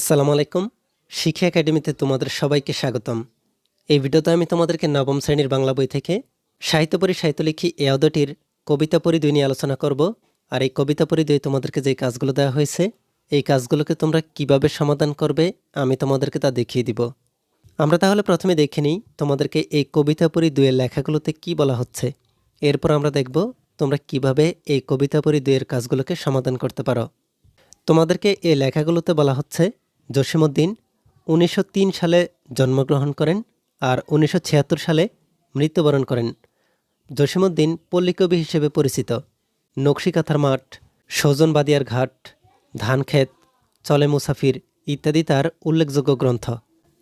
আসসালামু আলাইকুম। শিক্ষা একাডেমিতে তোমাদের সবাইকে স্বাগতম। এই ভিডিওতে আমি তোমাদেরকে নবম শ্রেণির বাংলা বই থেকে সাহিত্যপরি সাহিত্যলিখি এ অদটির কবিতা পরিদয় নিয়ে আলোচনা করব। আর এই কবিতা পরিদয়ে তোমাদেরকে যে কাজগুলো দেওয়া হয়েছে, এই কাজগুলোকে তোমরা কীভাবে সমাধান করবে, আমি তোমাদেরকে তা দেখিয়ে দিব। আমরা তাহলে প্রথমে দেখে নিই তোমাদেরকে এই কবিতা পরি দুয়ের লেখাগুলোতে কি বলা হচ্ছে। এরপর আমরা দেখব তোমরা কীভাবে এই কবিতা পরি দুয়ের কাজগুলোকে সমাধান করতে পারো। তোমাদেরকে এই লেখাগুলোতে বলা হচ্ছে জসিমউদ্দিন উনিশশো সালে জন্মগ্রহণ করেন আর উনিশশো ছিয়াত্তর সালে মৃত্যুবরণ করেন। জসিমউদ্দিন পল্লীকবি হিসেবে পরিচিত। নকশিকাথার মাঠ, সজনবাদিয়ার ঘাট, ধানক্ষেত, চলে মুসাফির ইত্যাদি তার উল্লেখযোগ্য গ্রন্থ।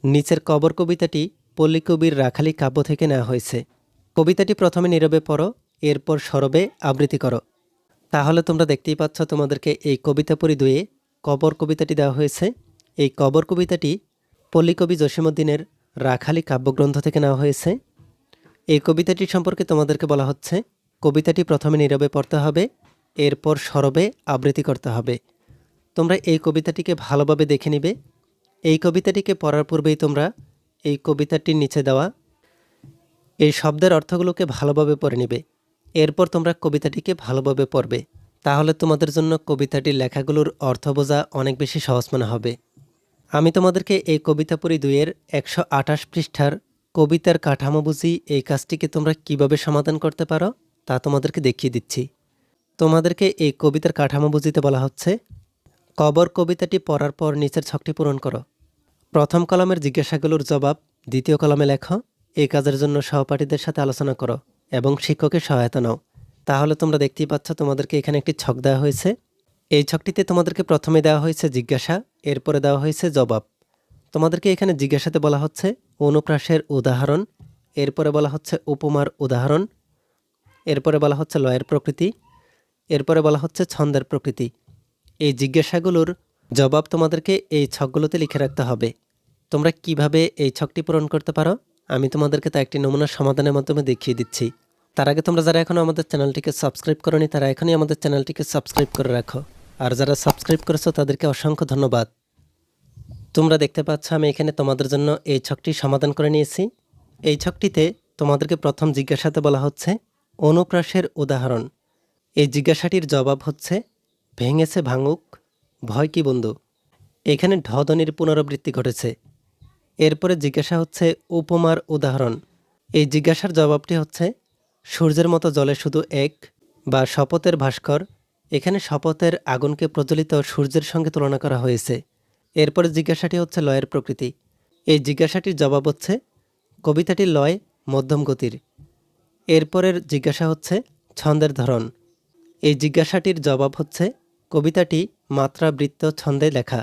নিচের কবর কবিতাটি পল্লীকবির রাখালি কাব্য থেকে নেওয়া হয়েছে। কবিতাটি প্রথমে নীরবে পড়ো, এরপর সরবে, আবৃত্তি করো। তাহলে তোমরা দেখতেই পাচ্ছ তোমাদেরকে এই কবিতা পরিদয়ে কবর কবিতাটি দেওয়া হয়েছে। এই কবর কবিতাটি পল্লীকবি জসীমউদ্দিনের রাখালি কাব্যগ্রন্থ থেকে নেওয়া হয়েছে। এই কবিতাটি সম্পর্কে তোমাদেরকে বলা হচ্ছে, কবিতাটি প্রথমে নীরবে পড়তে হবে, এরপর সরবে, আবৃত্তি করতে হবে। তোমরা এই কবিতাটিকে ভালোভাবে দেখে নিবে। এই কবিতাটিকে পড়ার পূর্বেই তোমরা এই কবিতাটির নিচে দেওয়া এই শব্দের অর্থগুলোকে ভালোভাবে পড়ে নিবে। এরপর তোমরা কবিতাটিকে ভালোভাবে পড়বে। তাহলে তোমাদের জন্য কবিতাটির লেখাগুলোর অর্থ বোঝা অনেক বেশি সহজ মনে হবে। আমি তোমাদেরকে এই কবিতা পড়ি দুইয়ের একশো আঠাশ পৃষ্ঠার কবিতার কাঠামো বুঝি এই কাজটিকে তোমরা কীভাবে সমাধান করতে পারো তা তোমাদেরকে দেখিয়ে দিচ্ছি। তোমাদেরকে এই কবিতার কাঠামো বুঝিতে বলা হচ্ছে, কবর কবিতাটি পড়ার পর নিচের ছকটি পূরণ করো। প্রথম কলামের জিজ্ঞাসাগুলোর জবাব দ্বিতীয় কলামে লেখো এই কাজের জন্য সহপাঠীদের সাথে আলোচনা করো এবং শিক্ষকের সহায়তা নাও। তাহলে তোমরা দেখতেই পাচ্ছ তোমাদেরকে এখানে একটি ছক দেওয়া হয়েছে। এই ছকটিতে তোমাদেরকে প্রথমে দেওয়া হয়েছে জিজ্ঞাসা, এরপরে দেওয়া হয়েছে জবাব। তোমাদেরকে এখানে জিজ্ঞাসাতে বলা হচ্ছে অনুপ্রাসের উদাহরণ, এরপরে বলা হচ্ছে উপমার উদাহরণ, এরপরে বলা হচ্ছে লয়ের প্রকৃতি, এরপরে বলা হচ্ছে ছন্দের প্রকৃতি। এই জিজ্ঞাসাগুলোর জবাব তোমাদেরকে এই ছকগুলোতে লিখে রাখতে হবে। তোমরা কীভাবে এই ছকটি পূরণ করতে পারো? আমি তোমাদেরকে তা একটি নমুনা সমাধানের মাধ্যমে দেখিয়ে দিচ্ছি। তার আগে তোমরা যারা এখনও আমাদের চ্যানেলটিকে সাবস্ক্রাইব করনি, তারা এখনই আমাদের চ্যানেলটিকে সাবস্ক্রাইব করে রাখো। আর যারা সাবস্ক্রাইব করেছ, তাদেরকে অসংখ্য ধন্যবাদ। তোমরা দেখতে পাচ্ছ, আমি এখানে তোমাদের জন্য এই ছকটি সমাধান করে নিয়েছি। এই ছকটিতে তোমাদেরকে প্রথম জিজ্ঞাসাতে বলা হচ্ছে, অনুপ্রাসের উদাহরণ। এই জিজ্ঞাসাটির জবাব হচ্ছে, ভেঙেছে ভাঙুক, ভয় কি বন্ধু? এখানে ঢধনির পুনরাবৃত্তি ঘটেছে। এরপরে জিজ্ঞাসা হচ্ছে, উপমার উদাহরণ। এই জিজ্ঞাসার জবাবটি হচ্ছে, সূর্যের মতো জলে শুধু এক বা শপথের ভাস্কর এখানে শপথের আগুনকে প্রজ্বলিত সূর্যের সঙ্গে তুলনা করা হয়েছে। এরপরে জিজ্ঞাসাটি হচ্ছে লয়ের প্রকৃতি। এই জিজ্ঞাসাটির জবাব হচ্ছে কবিতাটির লয় মধ্যম গতির। এরপরের জিজ্ঞাসা হচ্ছে, ছন্দের ধরন। এই জিজ্ঞাসাটির জবাব হচ্ছে, কবিতাটি মাত্রা বৃত্ত ছন্দে লেখা।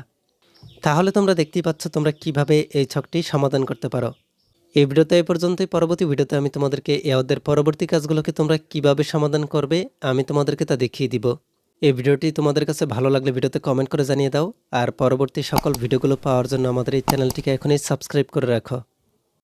তাহলে তোমরা দেখতেই পাচ্ছ তোমরা কীভাবে এই ছকটি সমাধান করতে পারো। এই ভিডিওতে এই পর্যন্তই। পরবর্তী ভিডিওতে আমি তোমাদেরকে এদের পরবর্তী কাজগুলোকে তোমরা কীভাবে সমাধান করবে আমি তোমাদেরকে তা দেখিয়ে দিব। এই ভিডিওটি তোমাদের কাছে ভালো লাগলে ভিডিওতে কমেন্ট করে জানিয়ে দাও। আর পরবর্তী সকল ভিডিওগুলো পাওয়ার জন্য আমাদের এই চ্যানেলটিকে এখনই সাবস্ক্রাইব করে রাখো।